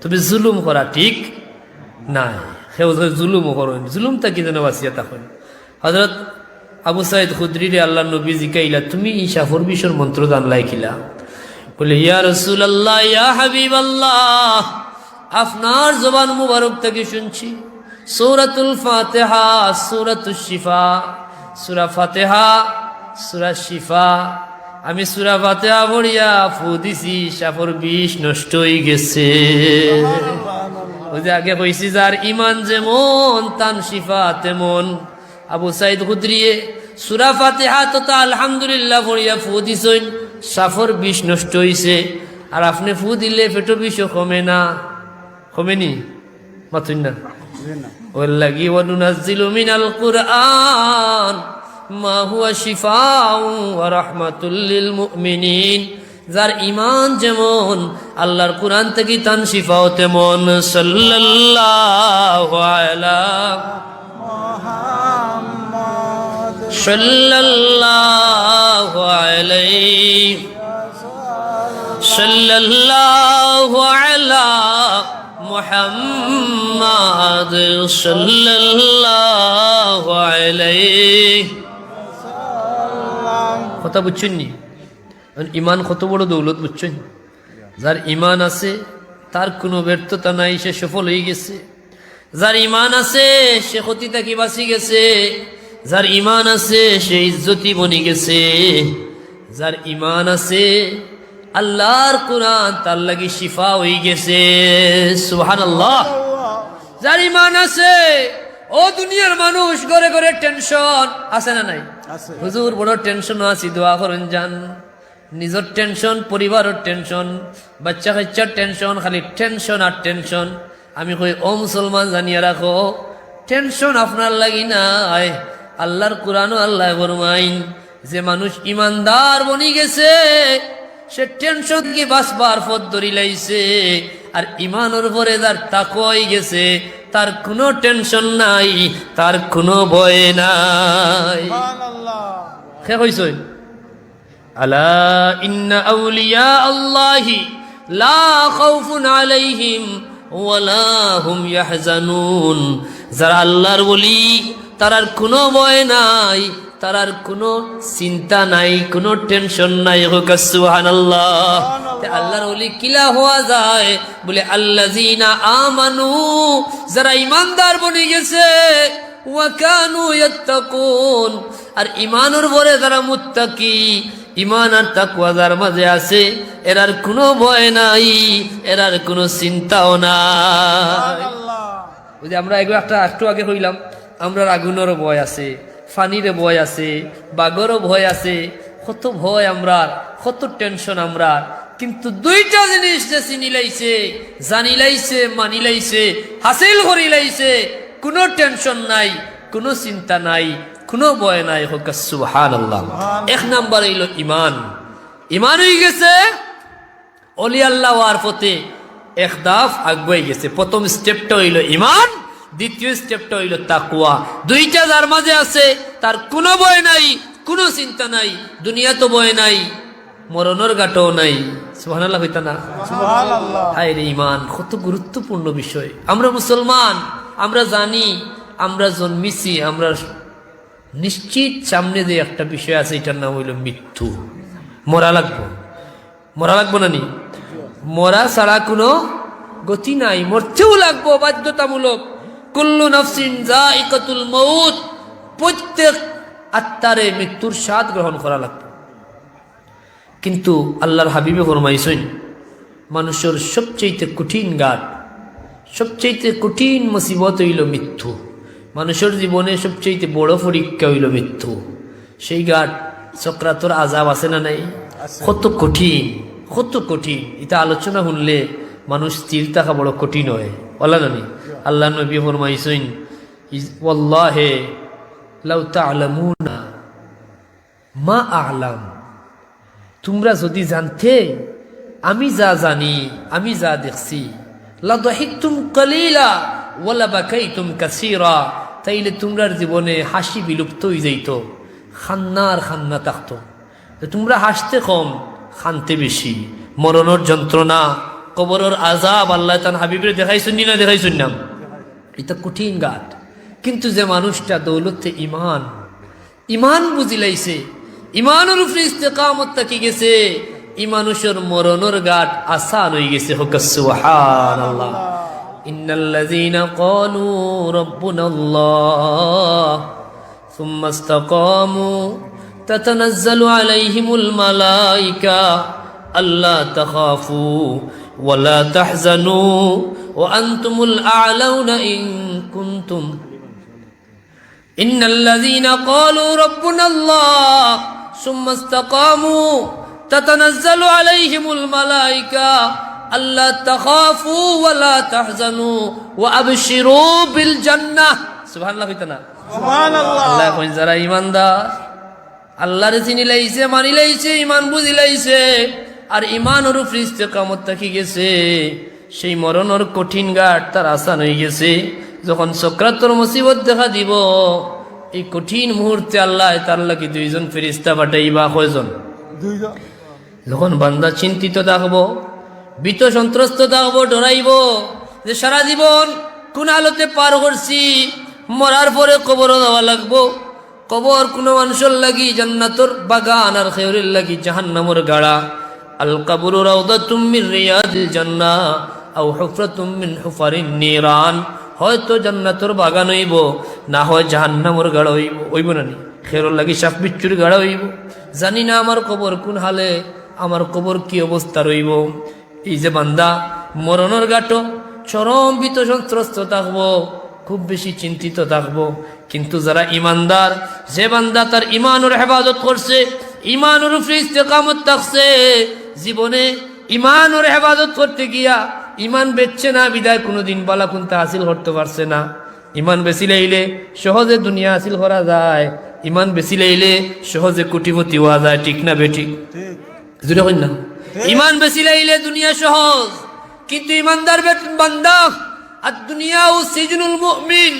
তবে জুলুম করা ঠিক নাই। সেও যে জুলুমও করেন। জুলুমটা কি যেন বাঁচিয়া তখন হজরত আবু সাইদ খুদ্রিরে আল্লাহ নবী জিকাইলা, তুমি ই সাফর বিশ্বর মন্ত্র দান লাইখিলা? বলে, ইয়া রসুল আল্লাহ ইয়া হাবিব আল্লাহ আপনার জবান মুবারক থেকে শুনছি। সৌরাতুল ফাতেহা সৌরাতুল শিফা, সুরা ফাতেহা, সুরা শিফা আমি সুরা ফাতে আবরিয়া ফু দিছি সাফর বিষ নষ্ট হয়ে গেছে। ওই যে আগে কইছি যার ইমান যেমন তান শিফা তেমন। আবু সাইদ খুদ্রিয়ে সুরা ফাতেহা তো তা আলহামদুলিল্লাহ পড়িয়া ফু দিছইন সাফর বিষ নষ্ট হইছে। আর আপনি ফু দিলে পেটো বিষও কমে না। কমেনি মাতুন না? ওর লাগি অনুনাজিল মিনাল কুরআন। মা হুয়া শিফাউ ওয়া রাহমাতুল্লিল যার ইমান যেমন আল্লাহর কোরআন থেকে তান শিফাও তেমন। সাল্লাল্লাহু আলা মুহাম্মদ সাল্লাল্লাহু আলাইহি সাল্লাল্লাহু আলা মুহাম্মদ সাল্লাল্লাহু আলাইহি কথা বুঝছেন নি ইমান কত বড় দৌলত বুঝছেন যার ইমান আছে, তার কোনো ব্যর্থতা নাই, সে সফল হয়ে গেছে। যার ইমান আছে, সে ক্ষতি থাকি বাঁচি গেছে। যার ইমান আছে, সে ইজ্জতি বনি গেছে। যার ইমান আছে, আল্লাহর কোরআন তার লাগি শিফা হয়ে গেছে। সুহান আল্লাহ যার ইমান আছে, ও দুনিয়ার মানুষ ঘরে ঘরে টেনশন আছে না নাই? হুজুর বড় টেনশন আছি দোয়া করেন যান। নিজের টেনশন পরিবারের টেনশন বাচ্চা কাচ্চার টেনশন খালি টেনশন আর টেনশন আমি কই ও মুসলমান জানিয়ে রাখো টেনশন আপনার লাগি নাই। আল্লাহর কোরআনও আল্লাহ ফরমাইন যে মানুষ ইমানদার বনি গেছে সে টেনশন কি বাসবার পথ ধরি লাইছে। আর ইমানের পরে যার তাকই গেছে তার কোনো টেনশন নাই তার কোনো ভয় নাই। খে কইছই আলা ইন্না আউলিয়া আল্লাহি লা খাউফুন আলাইহিম ওয়ালা হুম ইয়াহজানুন। যারা আল্লাহর বলি তার কোনো ভয় নাই, তার কোনো চিন্তা নাই, কোনো টেনশন নাই। হোক, সুবহানাল্লাহ। আল্লাহর ওলি কিলা হওয়া যায়, বলে আল্লাযিনা আমানু, যারা ইমানদার বনে গেছে আর ইমানের পরে যারা মুত্তাকি ইমান আর তাকওয়া যার মাঝে আছে এরার কোনো ভয় নাই এরার কোনো চিন্তাও নাই। যে আমরা এগুলো একটা একটু আগে হইলাম আমরা আগুনেরও ভয় আছে ফানিরও ভয় আছে বাঘরও ভয় আছে কত ভয় আমরা কত টেনশন আমরা কিন্তু দুইটা জিনিস যে চিনি লাইছে জানি লাইছে মানি লাইছে হাসিল করি লাইছে কোনো টেনশন নাই কোনো চিন্তা নাই কোনো ভয় নাই হোক সুহান আল্লাহ এক নাম্বার হইল ইমান। ইমান হয়ে গেছে অলি আল্লাহ হওয়ার পথে এক দাফ আগুয়াই গেছে। প্রথম স্টেপটা হইল ইমান দ্বিতীয় স্টেপটা হইল তাকুয়া দুইটা যার মাঝে আছে তার কোনো ভয় নাই কোনো চিন্তা নাই দুনিয়া তো ভয় নাই মরণের গাটও নাই। সুবহানাল্লাহ হইতা না হায় রে ইমান কত গুরুত্বপূর্ণ বিষয়। আমরা মুসলমান আমরা জানি, আমরা জন্মিছি, আমরা নিশ্চিত সামনে যে একটা বিষয় আছে, এটার নাম হইল মৃত্যু। মরা লাগবো? মরা লাগবো না নি? মরা ছাড়া কোনো গতি নাই। মরতেও লাগবো, বাধ্যতামূলক। কুল্লু নফসিন জাইকাতুল মউত। প্রত্যেক আত্মারে মৃত্যুর স্বাদ গ্রহণ করা লাগবে। কিন্তু আল্লাহর হাবিবে ফরমাইছেন, মানুষের সবচেয়ে কঠিন গাট সবচেয়ে কঠিন মুসিবত হইল মৃত্যু। মানুষের জীবনে সবচেয়ে বড় পরীক্ষা হইল মৃত্যু। সেই গাট চক্রাতর আজাব আছে না নাই? কত কঠিন কত কঠিন। এটা আলোচনা শুনলে মানুষ স্থির থাকা বড় কঠিন হয়। বলা নানি আল্লাহ নবী ফরমাইছেন ওয়াল্লাহে লাউ তা'লামুনা মা আলাম। তোমরা যদি জানতে আমি যা জানি আমি যা দেখছি। লাদহিকতুম কলিলা ওয়ালা বাকাইতুম কাসীরা। তাইলে তোমরার জীবনে হাসি বিলুপ্ত হয়ে যাইতো। খান্নার খান্না থাকতো তোমরা হাসতে কম, খানতে বেশি। মরণের যন্ত্রণা, কবরের আজাব আল্লাহ তান হাবিবের দেখাই শুনি না দেখাই শুনলাম এটা কঠিন গাট কিন্তু যে মানুষটা দৌলতে ইমান ইমান বুঝিলাইছে ইমানের উপরে ইস্তেকামত থাকি গেছে। ই মানুষের মরণের গাট আসান হয়ে গেছে হোক সুবহানাল্লাহ ইন্নাল্লাযীনা ক্বালু রাব্বুনাল্লাহ ثم استقاموا تتنزل عليهم الملائكة ألا تخافوا ولا تحزنوا وأنتم الأعلون إن كنتم إن الذين قالوا ربنا الله ثم استقاموا تتنزل عليهم الملائكة ألا تخافوا ولا تحزنوا وأبشروا بالجنة سبحان الله فيتنا আল্লাহ কইন যারা ইমানদার আল্লাহর চিনি লাইছে মানি লাইছে ইমান বুঝি লাইছে আর ইমান ওর ফ্রিস্তে কামত থাকি গেছে সেই মরণর কঠিন গাট তার আসান হয়ে গেছে যখন সক্রাতর মুসিবত দেখা দিব এই কঠিন মুহূর্তে আল্লাহ তার লাগি দুইজন ফেরিস্তা পাঠাইবা কয়জন দুইজন যখন বান্দা চিন্তিত থাকব, ভীত সন্ত্রস্ত থাকব, ডরাইব, যে সারা জীবন কোন আলোতে পার করছি, মরার পরে কবর দেওয়া লাগবো। কবর কোনো মানুষের লাগি, জান্নাতর বাগান আর খেয়রের লাগি, জাহান্নামর গাড়া। আল কাবুর রাউদাতুম মিন রিয়াদিল জান্নাহ আও হুফরাতুম মিন হুফারিন নিরান। হয়তো জান্নাতর বাগান হইব, না হয় জাহান্নামর গাড়া হইব হইব না নি? খেরর লাগি সাপ বিচ্ছুর গাড়া হইব। জানি না আমার কবর কোন হালে আমার কবর কি অবস্থা রইব? এই যে বান্দা, মরণের গাটো চরম বিত সন্ত্রস্ত থাকব, খুব বেশি চিন্তিত থাকব। কিন্তু যারা ইমানদার, যে বান্দা তার ইমানুর হেফাজত করছে, ইমানুর উপরে ইস্তেকামত থাকছে, জীবনে ইমানুর হেফাজত করতে গিয়া ইমান বেচছে না, বিদায় কোনোদিন বালা কুন্তা হাসিল করতে পারছে না। ইমান বেশি লাইলে সহজে দুনিয়া হাসিল করা যায়, ইমান বেশি লাইলে সহজে কোটিপতি হওয়া যায়, ঠিক না বেঠিক ঠিক। জুড়ে না। ইমান বেশি লাইলে দুনিয়া সহজ, কিন্তু ইমানদার বান্দা আর দুনিয়া ও সিজনুল মুমিন,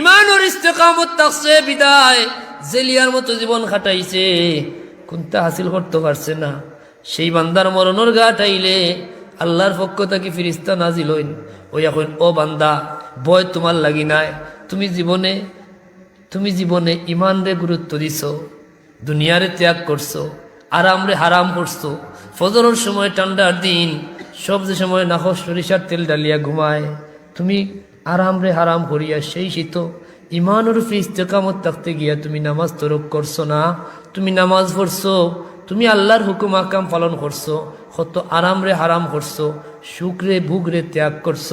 ইমানের ইস্তেকামত থাকছে বিদায়, জেলিয়ার মতো জীবন খাটাইছে, কোনটা হাসিল করতে পারছে না। সেই বান্দার মরণের গা টাইলে আল্লাহর পক্ষ থেকে ফিরিস্তা নাজিল হইন। ওই এখন ও বান্দা বয় তোমার লাগি নাই। তুমি জীবনে তুমি জীবনে ইমান রে গুরুত্ব দিছ, দুনিয়ারে ত্যাগ করছ। আরাম রে হারাম করছ। ফজরের সময় ঠান্ডার দিন সব যে সময় নাখস সরিষার তেল ডালিয়া ঘুমায়। তুমি আরাম রে হারাম করিয়া সেই শীত, ইমানের উপরে ইস্তেকামত থাকতে গিয়া তুমি নামাজ তরক করছ না। তুমি নামাজ পড়ছো, তুমি আল্লাহর হুকুম আকাম পালন করছ, কত আরাম রে হারাম করছ সুখ রে ভুগ রে ত্যাগ করছ।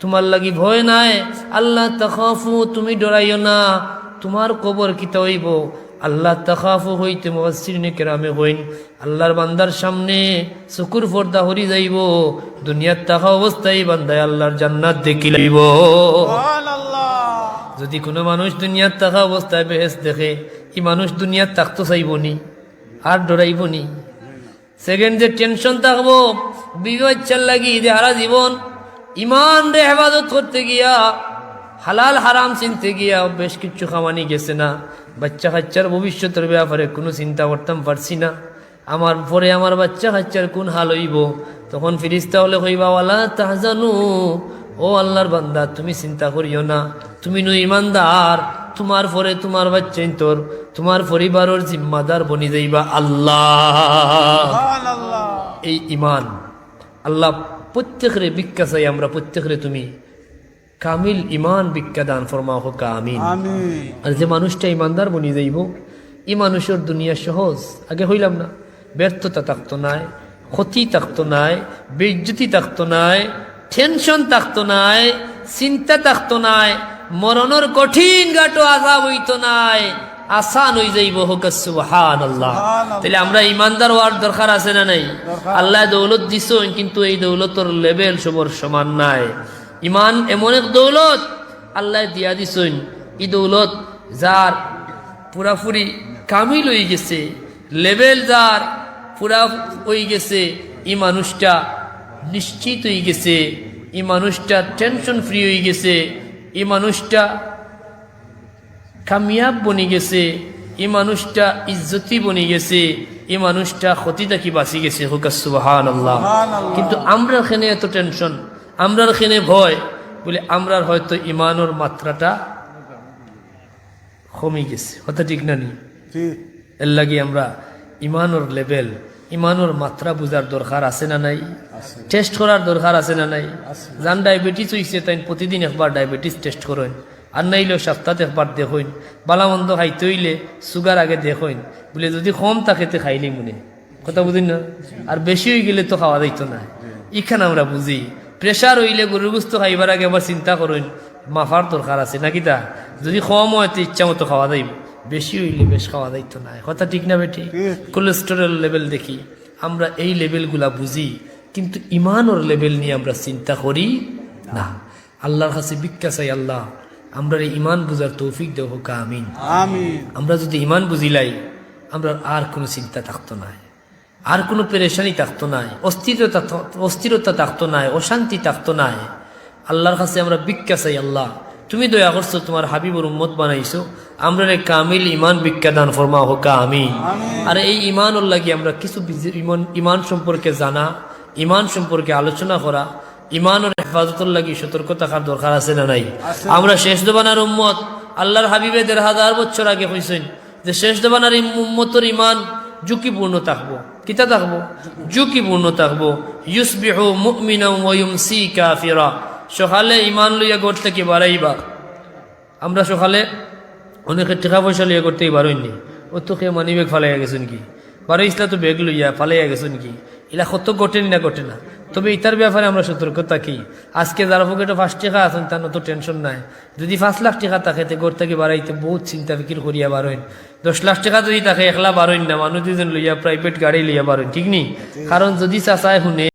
তোমার লাগি ভয় নাই, আল্লাহ তাকাফু তুমি ডরাইও না। তোমার কবর কিতা হইব? আল্লাহ তাকাফু হইতে কেরামে হইন। আল্লাহর বান্দার সামনে চকুর পর্দা হরি যাইব। দুনিয়ার তাকা অবস্থায় বান্দায় আল্লাহর জান্নাত দেখি লাইব। আল্লাহ যদি কোনো মানুষ দুনিয়ার থাকা অবস্থায় বেহেস দেখে এই মানুষ দুনিয়ার থাকতো চাইব নি আর ডরাইব নি সেকেন্ড যে টেনশন থাকব বিবেচ্ছার লাগি যে হারা জীবন ইমান রে হেফাজত করতে গিয়া হালাল হারাম চিনতে গিয়া বেশ কিছু খামানি গেছে না। বাচ্চা কাচ্চার ভবিষ্যতের ব্যাপারে কোনো চিন্তা করতাম পারছি না। আমার পরে আমার বাচ্চা কাচ্চার কোন হাল হইব? তখন ফিরিস্তা হলে কইবা ওয়ালা তাহজানু। ও আল্লাহর বান্দা তুমি চিন্তা করিও না। তুমি নু ইমানদার তোমার পরে তোমার বাচ্চাই তোর। তোমার পরিবারের জিম্মাদার বনি যাইবা আল্লাহ। আল্লাহ এই ইমান আল্লাহ প্রত্যেকরে ভিক্ষা চাই আমরা প্রত্যেকরে তুমি। কামিল ইমান ভিক্ষা দান ফরমা হোক আমিন। আর যে মানুষটা ইমানদার বনি যাইব এই মানুষের দুনিয়া সহজ। আগে হইলাম না। ব্যর্থতা থাকতো নাই ক্ষতি থাকতো নাই বেজ্জতি থাকতো নাই টেনশন থাকতো নাই চিন্তা থাকতো নাই মরণের কঠিন গাটো আজাব হইতো নাই আসান হয়ে যাইব হোক সুবহান আল্লাহ তাহলে আমরা ইমানদার হওয়ার দরকার আছে না নাই? আল্লাহ দৌলত দিছ কিন্তু এই দৌলতর লেভেল সবর সমান নাই। ইমান এমন এক দৌলত আল্লাহ দিয়া দিছইন ই দৌলত যার পুরাপুরি কামিল হয়ে গেছে লেভেল যার পুরা হয়ে গেছে এই মানুষটা নিশ্চিত হয়ে গেছে এই মানুষটা টেনশন ফ্রি হয়ে গেছে এই মানুষটা কামিয়াব বনি গেছে এই মানুষটা ইজ্জতি বনে গেছে এই মানুষটা ক্ষতিটা কি বাঁচি গেছে হুকা সুবাহান আল্লাহ কিন্তু আমরা এখানে এত টেনশন আমরা এখানে ভয়। বলে আমরার হয়তো ইমানোর মাত্রাটা কমে গেছে। কথা ঠিক না নি? এর লাগি আমরা ইমানোর লেভেল ইমানোর মাত্রা বুঝার দরকার আছে না নাই? টেস্ট করার দরকার আছে না নাই? যান ডায়াবেটিস হইছে তাই প্রতিদিন একবার ডায়াবেটিস টেস্ট করেন। আর নাইলেও সপ্তাহে একবার দেখইন। বালামন্দ খাইতে হইলে সুগার আগে দেখইন। বলে যদি কম থাকে তে খাইলি মনে। কথা বুঝিন না? আর বেশি হয়ে গেলে তো খাওয়া যাইতো না। ইখান আমরা বুঝি। প্রেশার হইলে গরুর গুস্ত খাইবার আগে আবার চিন্তা করেন মাফার দরকার আছে নাকি তা? যদি কম হয় তো ইচ্ছা মতো খাওয়া যাইব বেশি হইলে বেশ খাওয়া দায়িত্ব নাই। কথা ঠিক না বেটি। কোলেস্টেরল লেভেল দেখি আমরা এই লেভেলগুলা বুঝি কিন্তু ইমানোর লেভেল নিয়ে আমরা চিন্তা করি না। আল্লাহর কাছে ভিক্ষা চাই আল্লাহ আমরা এই ইমান বুঝার তৌফিক দেব আমিন। আমরা যদি ইমান বুঝিলাই আমরা আর কোনো চিন্তা থাকতো নাই। আর কোনো পেরেশানি থাকতো নাই অস্থিরতা অস্থিরতা থাকতো নাই অশান্তি থাকতো নাই। আল্লাহর কাছে আমরা ভিক্ষা চাই আল্লাহ তুমি দয়া করছ তোমার হাবিবুর উম্মত বানাইছো আমরা রে কামিল ইমান ভিক্ষা দান ফরমা হোক আমি আর এই ইমান উল্লাহি আমরা কিছু ইমান ইমান সম্পর্কে জানা ইমান সম্পর্কে আলোচনা করা ইমানের হেফাজতর লাগি সতর্ক থাকার দরকার আছে না নাই? আমরা শেষ দোবানার উম্মত আল্লাহর হাবিবে দেড় হাজার বছর আগে কইছেন যে শেষ দোবানার উম্মতর ইমান ঝুঁকিপূর্ণ থাকব কিতা থাকব ঝুঁকিপূর্ণ থাকব ইউসবিহু মুকমিনম ওয়া ইউমসি কাফিরা। সকালে ইমান লইয়া ঘর থেকে বাড়াইবা। আমরা সকালে অনেকে টাকা পয়সা লইয়া করতে পারইনি ও তো কে মানি ব্যাগ ফালাইয়া গেছেন কি? বাড়াইসলা ইসলা তো বেগ লইয়া ফালাইয়া গেছেন কি? এলা কত ঘটেনি না ঘটে না। তবে ইতার ব্যাপারে আমরা সতর্ক থাকি। আজকে যারা পকেটে পাঁচ টাকা আছেন, তার তো টেনশন নাই। যদি পাঁচ লাখ টাকা থাকে, তে ঘর থেকে বাড়াইতে বহুত চিন্তা ফিকির করিয়া বারোয়েন দশ লাখ টাকা যদি থাকে, একলা বারোয়েন না। মানুষ দুজন লইয়া প্রাইভেট গাড়ি লইয়া বারোয়েন ঠিক নেই কারণ যদি চাচায় শুনে